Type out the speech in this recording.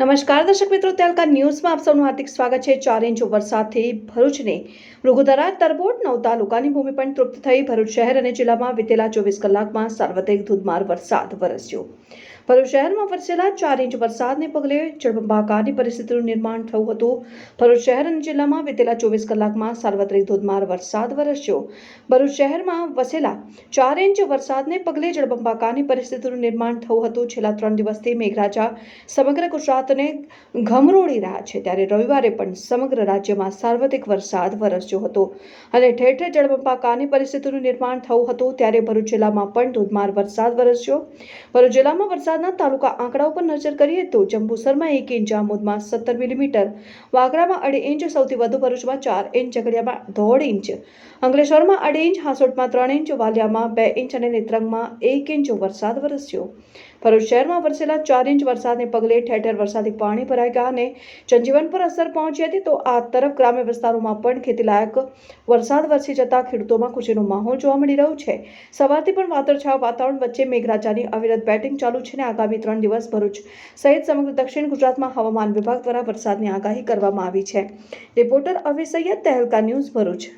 નમસ્કાર દર્શક મિત્રો તેલકા ન્યૂઝમાં આપ સૌનું હાર્દિક સ્વાગત છે. ચાર ઇંચ વરસાદથી ભરૂચને મૃગુધરા તરબોટ, નવ તાલુકાની ભૂમિ પણ તૃપ્ત થઈ. ભરૂચ શહેર અને જિલ્લામાં વિતેલા ચોવીસ કલાકમાં સાર્વત્રિક ધોધમાર વરસાદ વરસ્યો. ભરૂચ શહેરમાં વરસેલા ચાર ઇંચ વરસાદને પગલે જળબંબાકારની પરિસ્થિતિનું નિર્માણ થયું હતું. ભરૂચ શહેર અને જિલ્લામાં વિતેલા ચોવીસ કલાકમાં સાર્વત્રિક ધોધમાર વરસાદ વરસ્યો. ભરૂચ શહેરમાં વસેલા ચાર ઇંચ વરસાદને પગલે જળબંબાકારની પરિસ્થિતિનું નિર્માણ થયું હતું. છેલ્લા ત્રણ દિવસથી મેઘરાજા સમગ્ર ગુજરાતને ઘમરોળી રહ્યા છે. ત્યારે રવિવારે પણ સમગ્ર રાજ્યમાં સાર્વત્રિક વરસાદ વરસ્યો હતો અને ઠેર ઠેર જળબંબાકારની પરિસ્થિતિનું નિર્માણ થયું હતું. ત્યારે ભરૂચ જિલ્લામાં પણ ધોધમાર વરસાદ વરસ્યો. ભરૂચ જિલ્લામાં વરસાદના તાલુકા આંકડા ઉપર નજર કરીએ તો જંબુસરમાં એક ઇંચ, આમોદમાં સત્તર મિલીમીટર, વાગરામાં અઢી ઇંચ, સૌથી વધુ ભરૂચમાં ચાર ઇંચ ઝઘડિયામાં દોઢ ઇંચ, અંકલેશ્વરમાં અઢી ઇંચ, હાંસોટમાં ત્રણ ઇંચ, વાલિયામાં બે ઇંચ અને નેત્રંગમાં એક ઇંચ વરસાદ વરસ્યો. ભરૂચ શહેરમાં વરસેલા ચાર ઇંચ વરસાદને પગલે ઠેર ઠેર વરસાદી પાણી ભરાઈ ગયા અને જનજીવન પર અસર પહોંચી હતી. તો આ તરફ ગ્રામ્ય વિસ્તારોમાં પણ ખેતીલાયક વરસાદ વરસી જતા ખેડૂતોમાં ખુશીનો માહોલ જોવા મળી રહ્યો છે. સવારથી પણ વાદળછાયા વાતાવરણ વચ્ચે મેઘરાજાની અવિરત બેટિંગ ચાલુ છે અને આગામી ત્રણ દિવસ ભરૂચ સહિત સમગ્ર દક્ષિણ ગુજરાતમાં હવામાન વિભાગ દ્વારા વરસાદની આગાહી કરવામાં આવી છે. Reporter Avi Saiyed Tehelka news Bharuch.